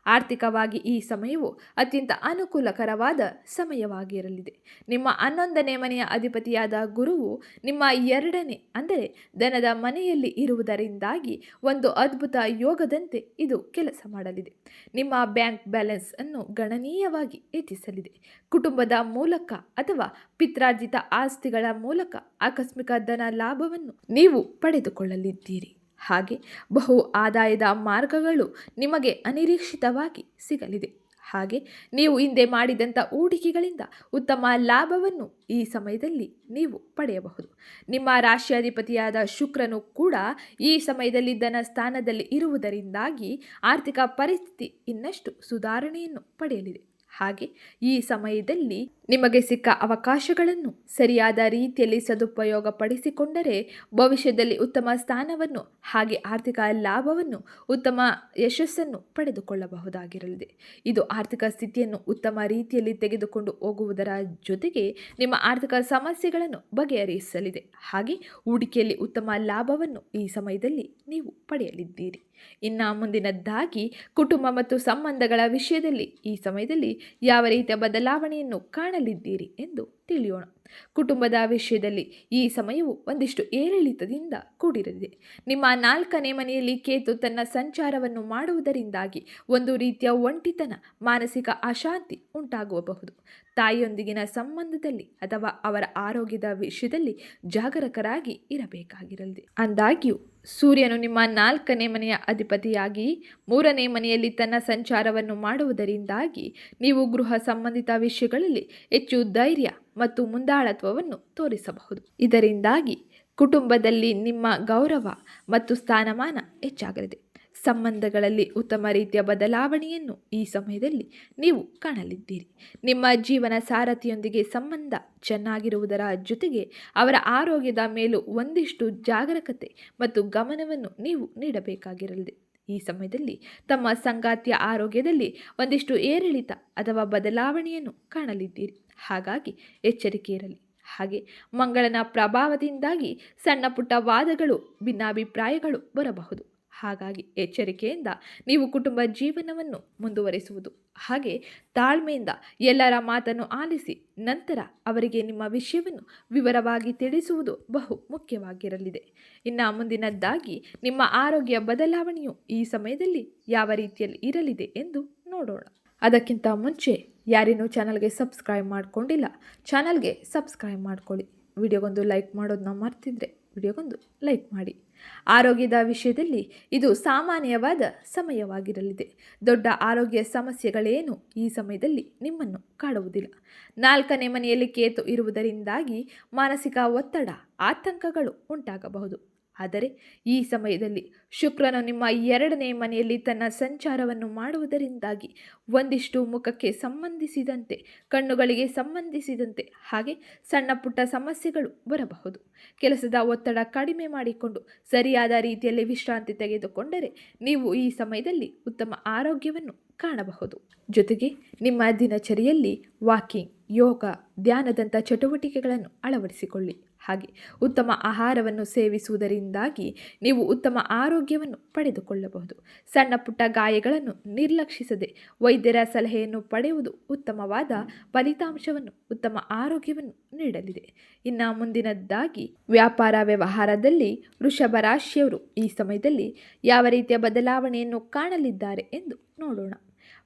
ಆರ್ಥಿಕವಾಗಿ ಈ ಸಮಯವು ಅತ್ಯಂತ ಅನುಕೂಲಕರವಾದ ಸಮಯವಾಗಿರಲಿದೆ. ನಿಮ್ಮ ಹನ್ನೊಂದನೇ ಮನೆಯ ಅಧಿಪತಿಯಾದ ಗುರುವು ನಿಮ್ಮ ಎರಡನೇ, ಅಂದರೆ ದನದ ಮನೆಯಲ್ಲಿ ಇರುವುದರಿಂದಾಗಿ ಒಂದು ಅದ್ಭುತ ಯೋಗದಂತೆ ಇದು ಕೆಲಸ ಮಾಡಲಿದೆ. ನಿಮ್ಮ ಬ್ಯಾಂಕ್ ಬ್ಯಾಲೆನ್ಸ್ ಅನ್ನು ಗಣನೀಯವಾಗಿ ಹೆಚ್ಚಿಸಲಿದೆ. ಕುಟುಂಬದ ಮೂಲಕ ಅಥವಾ ಪಿತ್ರಾರ್ಜಿತ ಆಸ್ತಿಗಳ ಮೂಲಕ ಆಕಸ್ಮಿಕ ಧನ ಲಾಭವನ್ನು ನೀವು ಪಡೆದುಕೊಳ್ಳಲಿದ್ದೀರಿ. ಹಾಗೆ ಬಹು ಆದಾಯದ ಮಾರ್ಗಗಳು ನಿಮಗೆ ಅನಿರೀಕ್ಷಿತವಾಗಿ ಸಿಗಲಿದೆ. ಹಾಗೆ ನೀವು ಹಿಂದೆ ಮಾಡಿದಂಥ ಹೂಡಿಕೆಗಳಿಂದ ಉತ್ತಮ ಲಾಭವನ್ನು ಈ ಸಮಯದಲ್ಲಿ ನೀವು ಪಡೆಯಬಹುದು. ನಿಮ್ಮ ರಾಶಿಯಾಧಿಪತಿಯಾದ ಶುಕ್ರನು ಕೂಡ ಈ ಸಮಯದಲ್ಲಿ ಧನ ಸ್ಥಾನದಲ್ಲಿ ಇರುವುದರಿಂದಾಗಿ ಆರ್ಥಿಕ ಪರಿಸ್ಥಿತಿ ಇನ್ನಷ್ಟು ಸುಧಾರಣೆಯನ್ನು ಪಡೆಯಲಿದೆ. ಹಾಗೆ ಈ ಸಮಯದಲ್ಲಿ ನಿಮಗೆ ಸಿಕ್ಕ ಅವಕಾಶಗಳನ್ನು ಸರಿಯಾದ ರೀತಿಯಲ್ಲಿ ಸದುಪಯೋಗ ಪಡಿಸಿಕೊಂಡರೆ ಭವಿಷ್ಯದಲ್ಲಿ ಉತ್ತಮ ಸ್ಥಾನವನ್ನು ಹಾಗೆ ಆರ್ಥಿಕ ಲಾಭವನ್ನು, ಉತ್ತಮ ಯಶಸ್ಸನ್ನು ಪಡೆದುಕೊಳ್ಳಬಹುದಾಗಿರಲಿದೆ. ಇದು ಆರ್ಥಿಕ ಸ್ಥಿತಿಯನ್ನು ಉತ್ತಮ ರೀತಿಯಲ್ಲಿ ತೆಗೆದುಕೊಂಡು ಹೋಗುವುದರ ಜೊತೆಗೆ ನಿಮ್ಮ ಆರ್ಥಿಕ ಸಮಸ್ಯೆಗಳನ್ನು ಬಗೆಹರಿಸಲಿದೆ. ಹಾಗೆ ಹೂಡಿಕೆಯಲ್ಲಿ ಉತ್ತಮ ಲಾಭವನ್ನು ಈ ಸಮಯದಲ್ಲಿ ನೀವು ಪಡೆಯಲಿದ್ದೀರಿ. ಇನ್ನು ಮುಂದಿನದ್ದಾಗಿ ಕುಟುಂಬ ಮತ್ತು ಸಂಬಂಧಗಳ ವಿಷಯದಲ್ಲಿ ಈ ಸಮಯದಲ್ಲಿ ಯಾವ ರೀತಿಯ ಬದಲಾವಣೆಯನ್ನು ಕಾಣಲಿದ್ದೀರಿ ಎಂದು ತಿಳಿಯೋಣ. ಕುಟುಂಬದ ವಿಷಯದಲ್ಲಿ ಈ ಸಮಯವು ಒಂದಿಷ್ಟು ಏರಿಳಿತದಿಂದ ಕೂಡಿರಲಿದೆ. ನಿಮ್ಮ ನಾಲ್ಕನೇ ಮನೆಯಲ್ಲಿ ಕೇತು ತನ್ನ ಸಂಚಾರವನ್ನು ಮಾಡುವುದರಿಂದಾಗಿ ಒಂದು ರೀತಿಯ ಒಂಟಿತನ, ಮಾನಸಿಕ ಅಶಾಂತಿ ಉಂಟಾಗಬಹುದು ತಾಯಿಯೊಂದಿಗಿನ ಸಂಬಂಧದಲ್ಲಿ ಅಥವಾ ಅವರ ಆರೋಗ್ಯದ ವಿಷಯದಲ್ಲಿ ಜಾಗರಕರಾಗಿ ಇರಬೇಕಾಗಿರಲಿದೆ. ಅಂದಾಗ್ಯೂ ಸೂರ್ಯನು ನಿಮ್ಮ ನಾಲ್ಕನೇ ಮನೆಯ ಅಧಿಪತಿಯಾಗಿ ಮೂರನೇ ಮನೆಯಲ್ಲಿ ತನ್ನ ಸಂಚಾರವನ್ನು ಮಾಡುವುದರಿಂದಾಗಿ ನೀವು ಗೃಹ ಸಂಬಂಧಿತ ವಿಷಯಗಳಲ್ಲಿ ಹೆಚ್ಚು ಧೈರ್ಯ ಮತ್ತು ಮುಂದಾಳತ್ವವನ್ನು ತೋರಿಸಬಹುದು. ಇದರಿಂದಾಗಿ ಕುಟುಂಬದಲ್ಲಿ ನಿಮ್ಮ ಗೌರವ ಮತ್ತು ಸ್ಥಾನಮಾನ ಹೆಚ್ಚಾಗಲಿದೆ. ಸಂಬಂಧಗಳಲ್ಲಿ ಉತ್ತಮ ರೀತಿಯ ಬದಲಾವಣೆಯನ್ನು ಈ ಸಮಯದಲ್ಲಿ ನೀವು ಕಾಣಲಿದ್ದೀರಿ. ನಿಮ್ಮ ಜೀವನ ಸಾರಥಿಯೊಂದಿಗೆ ಸಂಬಂಧ ಚೆನ್ನಾಗಿರುವುದರ ಜೊತೆಗೆ ಅವರ ಆರೋಗ್ಯದ ಮೇಲೂ ಒಂದಿಷ್ಟು ಜಾಗರೂಕತೆ ಮತ್ತು ಗಮನವನ್ನು ನೀವು ನೀಡಬೇಕಾಗಿರಲಿದೆ. ಈ ಸಮಯದಲ್ಲಿ ತಮ್ಮ ಸಂಗಾತಿಯ ಆರೋಗ್ಯದಲ್ಲಿ ಒಂದಿಷ್ಟು ಏರಿಳಿತ ಅಥವಾ ಬದಲಾವಣೆಯನ್ನು ಕಾಣಲಿದ್ದೀರಿ. ಹಾಗಾಗಿ ಎಚ್ಚರಿಕೆ ಇರಲಿ. ಹಾಗೆ ಮಂಗಳನ ಪ್ರಭಾವದಿಂದಾಗಿ ಸಣ್ಣ ಪುಟ್ಟ ವಾದಗಳು, ಭಿನ್ನಾಭಿಪ್ರಾಯಗಳು ಬರಬಹುದು. ಹಾಗಾಗಿ ಎಚ್ಚರಿಕೆಯಿಂದ ನೀವು ಕುಟುಂಬ ಜೀವನವನ್ನು ಮುಂದುವರಿಸುವುದು. ಹಾಗೆ ತಾಳ್ಮೆಯಿಂದ ಎಲ್ಲರ ಮಾತನ್ನು ಆಲಿಸಿ ನಂತರ ಅವರಿಗೆ ನಿಮ್ಮ ವಿಷಯವನ್ನು ವಿವರವಾಗಿ ತಿಳಿಸುವುದು ಬಹು ಮುಖ್ಯವಾಗಿರಲಿದೆ. ಇನ್ನು ಮುಂದಿನದ್ದಾಗಿ ನಿಮ್ಮ ಆರೋಗ್ಯ ಬದಲಾವಣೆಯು ಈ ಸಮಯದಲ್ಲಿ ಯಾವ ರೀತಿಯಲ್ಲಿ ಇರಲಿದೆ ಎಂದು ನೋಡೋಣ. ಅದಕ್ಕಿಂತ ಮುಂಚೆ ಯಾರೇನೂ ಚಾನಲ್ಗೆ ಸಬ್ಸ್ಕ್ರೈಬ್ ಮಾಡಿಕೊಂಡಿಲ್ಲ, ಚಾನಲ್ಗೆ ಸಬ್ಸ್ಕ್ರೈಬ್ ಮಾಡ್ಕೊಳ್ಳಿ. ವಿಡಿಯೋಗೊಂದು ಲೈಕ್ ಮಾಡೋದನ್ನ ಮರ್ತಿದ್ರೆ ವಿಡಿಯೋಗೊಂದು ಲೈಕ್ ಮಾಡಿ. ಆರೋಗ್ಯದ ವಿಷಯದಲ್ಲಿ ಇದು ಸಾಮಾನ್ಯವಾದ ಸಮಯವಾಗಿರಲಿದೆ. ದೊಡ್ಡ ಆರೋಗ್ಯ ಸಮಸ್ಯೆಗಳೇನು ಈ ಸಮಯದಲ್ಲಿ ನಿಮ್ಮನ್ನು ಕಾಡುವುದಿಲ್ಲ. ನಾಲ್ಕನೇ ಮನೆಯಲ್ಲಿ ಕೇತು ಇರುವುದರಿಂದಾಗಿ ಮಾನಸಿಕ ಒತ್ತಡ, ಆತಂಕಗಳು ಉಂಟಾಗಬಹುದು. ಆದರೆ ಈ ಸಮಯದಲ್ಲಿ ಶುಕ್ರನು ನಿಮ್ಮ ಎರಡನೇ ಮನೆಯಲ್ಲಿ ತನ್ನ ಸಂಚಾರವನ್ನು ಮಾಡುವುದರಿಂದಾಗಿ ಒಂದಿಷ್ಟು ಮುಖಕ್ಕೆ ಸಂಬಂಧಿಸಿದಂತೆ, ಕಣ್ಣುಗಳಿಗೆ ಸಂಬಂಧಿಸಿದಂತೆ ಹಾಗೆ ಸಣ್ಣ ಪುಟ್ಟ ಸಮಸ್ಯೆಗಳು ಬರಬಹುದು. ಕೆಲಸದ ಒತ್ತಡ ಕಡಿಮೆ ಮಾಡಿಕೊಂಡು ಸರಿಯಾದ ರೀತಿಯಲ್ಲಿ ವಿಶ್ರಾಂತಿ ತೆಗೆದುಕೊಂಡರೆ ನೀವು ಈ ಸಮಯದಲ್ಲಿ ಉತ್ತಮ ಆರೋಗ್ಯವನ್ನು ಕಾಣಬಹುದು. ಜೊತೆಗೆ ನಿಮ್ಮ ದಿನಚರಿಯಲ್ಲಿ ವಾಕಿಂಗ್, ಯೋಗ, ಧ್ಯಾನದಂಥ ಚಟುವಟಿಕೆಗಳನ್ನು ಅಳವಡಿಸಿಕೊಳ್ಳಿ. ಹಾಗೆ ಉತ್ತಮ ಆಹಾರವನ್ನು ಸೇವಿಸುವುದರಿಂದಾಗಿ ನೀವು ಉತ್ತಮ ಆರೋಗ್ಯವನ್ನು ಪಡೆದುಕೊಳ್ಳಬಹುದು. ಸಣ್ಣ ಪುಟ್ಟ ಗಾಯಗಳನ್ನು ನಿರ್ಲಕ್ಷಿಸದೆ ವೈದ್ಯರ ಸಲಹೆಯನ್ನು ಪಡೆಯುವುದು ಉತ್ತಮವಾದ ಫಲಿತಾಂಶವನ್ನು, ಉತ್ತಮ ಆರೋಗ್ಯವನ್ನು ನೀಡಲಿದೆ. ಇನ್ನು ಮುಂದಿನದ್ದಾಗಿ ವ್ಯಾಪಾರ ವ್ಯವಹಾರದಲ್ಲಿ ವೃಷಭ ರಾಶಿಯವರು ಈ ಸಮಯದಲ್ಲಿ ಯಾವ ರೀತಿಯ ಬದಲಾವಣೆಯನ್ನು ಕಾಣಲಿದ್ದಾರೆ ಎಂದು ನೋಡೋಣ.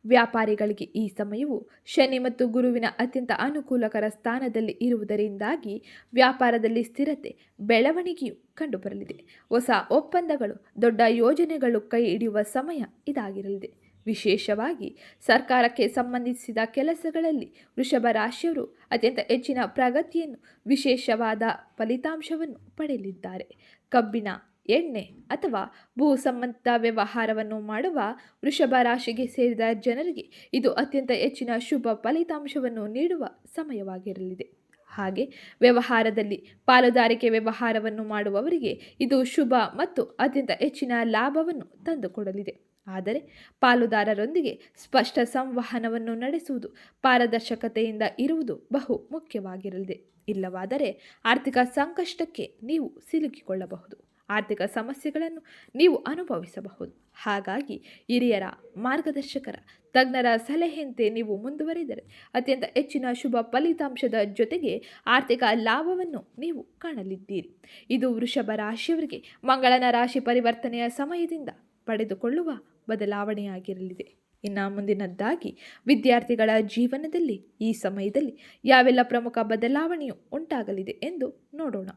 ವ್ಯಾಪಾರಿಗಳಿಗೆ ಈ ಸಮಯವು ಶನಿ ಮತ್ತು ಗುರುವಿನ ಅತ್ಯಂತ ಅನುಕೂಲಕರ ಸ್ಥಾನದಲ್ಲಿ ಇರುವುದರಿಂದಾಗಿ ವ್ಯಾಪಾರದಲ್ಲಿ ಸ್ಥಿರತೆ, ಬೆಳವಣಿಗೆಯು ಕಂಡುಬರಲಿದೆ. ಹೊಸ ಒಪ್ಪಂದಗಳು, ದೊಡ್ಡ ಯೋಜನೆಗಳು ಕೈ ಹಿಡಿಯುವ ಸಮಯ ಇದಾಗಿರಲಿದೆ. ವಿಶೇಷವಾಗಿ ಸರ್ಕಾರಕ್ಕೆ ಸಂಬಂಧಿಸಿದ ಕೆಲಸಗಳಲ್ಲಿ ವೃಷಭ ರಾಶಿಯವರು ಅತ್ಯಂತ ಹೆಚ್ಚಿನ ಪ್ರಗತಿಯನ್ನು, ವಿಶೇಷವಾದ ಫಲಿತಾಂಶವನ್ನು ಪಡೆಯಲಿದ್ದಾರೆ. ಕಬ್ಬಿಣ ಎಣ್ಣೆ ಅಥವಾ ಭೂ ಸಂಬಂಧ ವ್ಯವಹಾರವನ್ನು ಮಾಡುವ ವೃಷಭ ರಾಶಿಗೆ ಸೇರಿದ ಜನರಿಗೆ ಇದು ಅತ್ಯಂತ ಹೆಚ್ಚಿನ ಶುಭ ಫಲಿತಾಂಶವನ್ನು ನೀಡುವ ಸಮಯವಾಗಿರಲಿದೆ. ಹಾಗೆ ವ್ಯವಹಾರದಲ್ಲಿ ಪಾಲುದಾರಿಕೆ ವ್ಯವಹಾರವನ್ನು ಮಾಡುವವರಿಗೆ ಇದು ಶುಭ ಮತ್ತು ಅತ್ಯಂತ ಹೆಚ್ಚಿನ ಲಾಭವನ್ನು ತಂದುಕೊಡಲಿದೆ. ಆದರೆ ಪಾಲುದಾರರೊಂದಿಗೆ ಸ್ಪಷ್ಟ ಸಂವಹನವನ್ನು ನಡೆಸುವುದು ಪಾರದರ್ಶಕತೆಯಿಂದ ಇರುವುದು ಬಹು ಮುಖ್ಯವಾಗಿರಲಿದೆ. ಇಲ್ಲವಾದರೆ ಆರ್ಥಿಕ ಸಂಕಷ್ಟಕ್ಕೆ ನೀವು ಸಿಲುಕಿಕೊಳ್ಳಬಹುದು. ಆರ್ಥಿಕ ಸಮಸ್ಯೆಗಳನ್ನು ನೀವು ಅನುಭವಿಸಬಹುದು. ಹಾಗಾಗಿ ಹಿರಿಯರ ಮಾರ್ಗದರ್ಶಕರ ತಜ್ಞರ ಸಲಹೆಯಂತೆ ನೀವು ಮುಂದುವರಿದರೆ ಅತ್ಯಂತ ಹೆಚ್ಚಿನ ಶುಭ ಫಲಿತಾಂಶದ ಜೊತೆಗೆ ಆರ್ಥಿಕ ಲಾಭವನ್ನು ನೀವು ಕಾಣಲಿದ್ದೀರಿ. ಇದು ವೃಷಭ ರಾಶಿಯವರಿಗೆ ಮಂಗಳನ ರಾಶಿ ಪರಿವರ್ತನೆಯ ಸಮಯದಿಂದ ಪಡೆದುಕೊಳ್ಳುವ ಬದಲಾವಣೆಯಾಗಿರಲಿದೆ. ಇನ್ನು ಮುಂದಿನದ್ದಾಗಿ, ವಿದ್ಯಾರ್ಥಿಗಳ ಜೀವನದಲ್ಲಿ ಈ ಸಮಯದಲ್ಲಿ ಯಾವೆಲ್ಲ ಪ್ರಮುಖ ಬದಲಾವಣೆಯು ಉಂಟಾಗಲಿದೆ ಎಂದು ನೋಡೋಣ.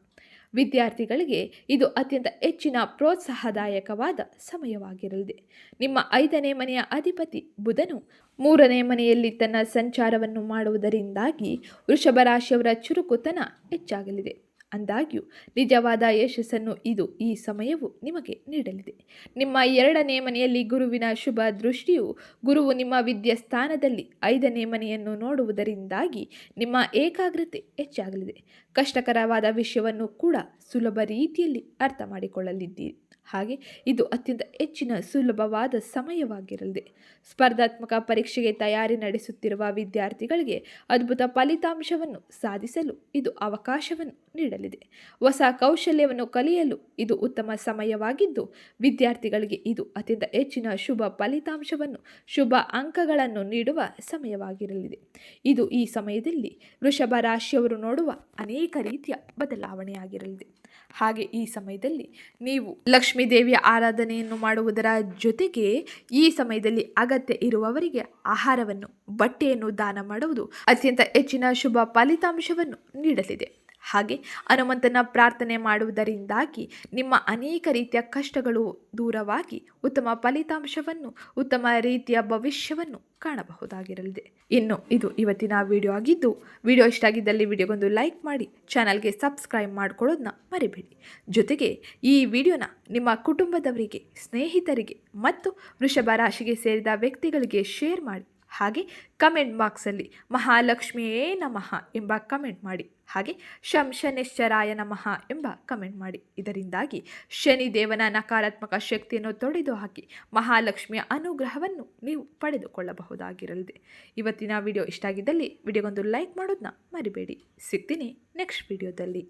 ವಿದ್ಯಾರ್ಥಿಗಳಿಗೆ ಇದು ಅತ್ಯಂತ ಹೆಚ್ಚಿನ ಪ್ರೋತ್ಸಾಹದಾಯಕವಾದ ಸಮಯವಾಗಿರಲಿದೆ. ನಿಮ್ಮ ಐದನೇ ಮನೆಯ ಅಧಿಪತಿ ಬುಧನು ಮೂರನೇ ಮನೆಯಲ್ಲಿ ತನ್ನ ಸಂಚಾರವನ್ನು ಮಾಡುವುದರಿಂದಾಗಿ ವೃಷಭ ರಾಶಿಯವರ ಚುರುಕುತನ ಹೆಚ್ಚಾಗಲಿದೆ. ಅಂದಾಗ್ಯೂ, ನಿಜವಾದ ಯಶಸ್ಸನ್ನು ಇದು ಈ ಸಮಯವು ನಿಮಗೆ ನೀಡಲಿದೆ. ನಿಮ್ಮ ಎರಡನೇ ಮನೆಯಲ್ಲಿ ಗುರುವಿನ ಶುಭ ದೃಷ್ಟಿಯು, ಗುರುವು ನಿಮ್ಮ ವಿದ್ಯಾಸ್ಥಾನದಲ್ಲಿ ಐದನೇ ಮನೆಯನ್ನು ನೋಡುವುದರಿಂದಾಗಿ ನಿಮ್ಮ ಏಕಾಗ್ರತೆ ಹೆಚ್ಚಾಗಲಿದೆ. ಕಷ್ಟಕರವಾದ ವಿಷಯವನ್ನು ಕೂಡ ಸುಲಭ ರೀತಿಯಲ್ಲಿ ಅರ್ಥ ಮಾಡಿಕೊಳ್ಳಲಿದ್ದೀರಿ ಹಾಗೆ ಇದು ಅತ್ಯಂತ ಹೆಚ್ಚಿನ ಸುಲಭವಾದ ಸಮಯವಾಗಿರಲಿದೆ. ಸ್ಪರ್ಧಾತ್ಮಕ ಪರೀಕ್ಷೆಗೆ ತಯಾರಿ ನಡೆಸುತ್ತಿರುವ ವಿದ್ಯಾರ್ಥಿಗಳಿಗೆ ಅದ್ಭುತ ಫಲಿತಾಂಶವನ್ನು ಸಾಧಿಸಲು ಇದು ಅವಕಾಶವನ್ನು ನೀಡಲಿದೆ. ಹೊಸ ಕೌಶಲ್ಯವನ್ನು ಕಲಿಯಲು ಇದು ಉತ್ತಮ ಸಮಯವಾಗಿದ್ದು, ವಿದ್ಯಾರ್ಥಿಗಳಿಗೆ ಇದು ಅತ್ಯಂತ ಹೆಚ್ಚಿನ ಶುಭ ಫಲಿತಾಂಶವನ್ನು, ಶುಭ ಅಂಕಗಳನ್ನು ನೀಡುವ ಸಮಯವಾಗಿರಲಿದೆ. ಇದು ಈ ಸಮಯದಲ್ಲಿ ವೃಷಭ ರಾಶಿಯವರು ನೋಡುವ ಅನೇಕ ರೀತಿಯ ಬದಲಾವಣೆಯಾಗಿರಲಿದೆ. ಹಾಗೆ ಈ ಸಮಯದಲ್ಲಿ ನೀವು ಲಕ್ಷ್ಮೀ ದೇವಿಯ ಆರಾಧನೆಯನ್ನು ಮಾಡುವುದರ ಜೊತೆಗೆ ಈ ಸಮಯದಲ್ಲಿ ಅಗತ್ಯ ಇರುವವರಿಗೆ ಆಹಾರವನ್ನು, ಬಟ್ಟೆಯನ್ನು ದಾನ ಮಾಡುವುದು ಅತ್ಯಂತ ಹೆಚ್ಚಿನ ಶುಭ ಫಲಿತಾಂಶವನ್ನು ನೀಡಲಿದೆ. ಹಾಗೆ ಹನುಮಂತನ ಪ್ರಾರ್ಥನೆ ಮಾಡುವುದರಿಂದಾಗಿ ನಿಮ್ಮ ಅನೇಕ ರೀತಿಯ ಕಷ್ಟಗಳು ದೂರವಾಗಿ ಉತ್ತಮ ಫಲಿತಾಂಶವನ್ನು, ಉತ್ತಮ ರೀತಿಯ ಭವಿಷ್ಯವನ್ನು ಕಾಣಬಹುದಾಗಿರಲಿದೆ. ಇನ್ನು ಇದು ಇವತ್ತಿನ ವಿಡಿಯೋ ಆಗಿದ್ದು, ವಿಡಿಯೋ ಇಷ್ಟ ಆಗಿದ್ದಲ್ಲಿ ವಿಡಿಯೋಗೊಂದು ಲೈಕ್ ಮಾಡಿ, ಚಾನಲ್ಗೆ ಸಬ್ಸ್ಕ್ರೈಬ್ ಮಾಡ್ಕೊಳ್ಳೋದನ್ನ ಮರಿಬೇಡಿ. ಜೊತೆಗೆ ಈ ವಿಡಿಯೋನ ನಿಮ್ಮ ಕುಟುಂಬದವರಿಗೆ, ಸ್ನೇಹಿತರಿಗೆ ಮತ್ತು ವೃಷಭ ರಾಶಿಗೆ ಸೇರಿದ ವ್ಯಕ್ತಿಗಳಿಗೆ ಶೇರ್ ಮಾಡಿ. ಹಾಗೆ ಕಮೆಂಟ್ ಬಾಕ್ಸಲ್ಲಿ ಮಹಾಲಕ್ಷ್ಮಿಯೇ ನಮಃ ಎಂಬ ಕಮೆಂಟ್ ಮಾಡಿ. ಹಾಗೆ ಶಂ ಶನಿಶ್ಚರಾಯ ನಮಃ ಎಂಬ ಕಮೆಂಟ್ ಮಾಡಿ. ಇದರಿಂದಾಗಿ ಶನಿದೇವನ ನಕಾರಾತ್ಮಕ ಶಕ್ತಿಯನ್ನು ತೊಡೆದು ಹಾಕಿ ಮಹಾಲಕ್ಷ್ಮಿಯ ಅನುಗ್ರಹವನ್ನು ನೀವು ಪಡೆದುಕೊಳ್ಳಬಹುದಾಗಿರಲಿದೆ. ಇವತ್ತಿನ ವಿಡಿಯೋ ಇಷ್ಟ ಆಗಿದ್ದಲ್ಲಿ ವಿಡಿಯೋಗೊಂದು ಲೈಕ್ ಮಾಡೋದನ್ನ ಮರಿಬೇಡಿ. ಸಿಗ್ತೀನಿ ನೆಕ್ಸ್ಟ್ ವಿಡಿಯೋದಲ್ಲಿ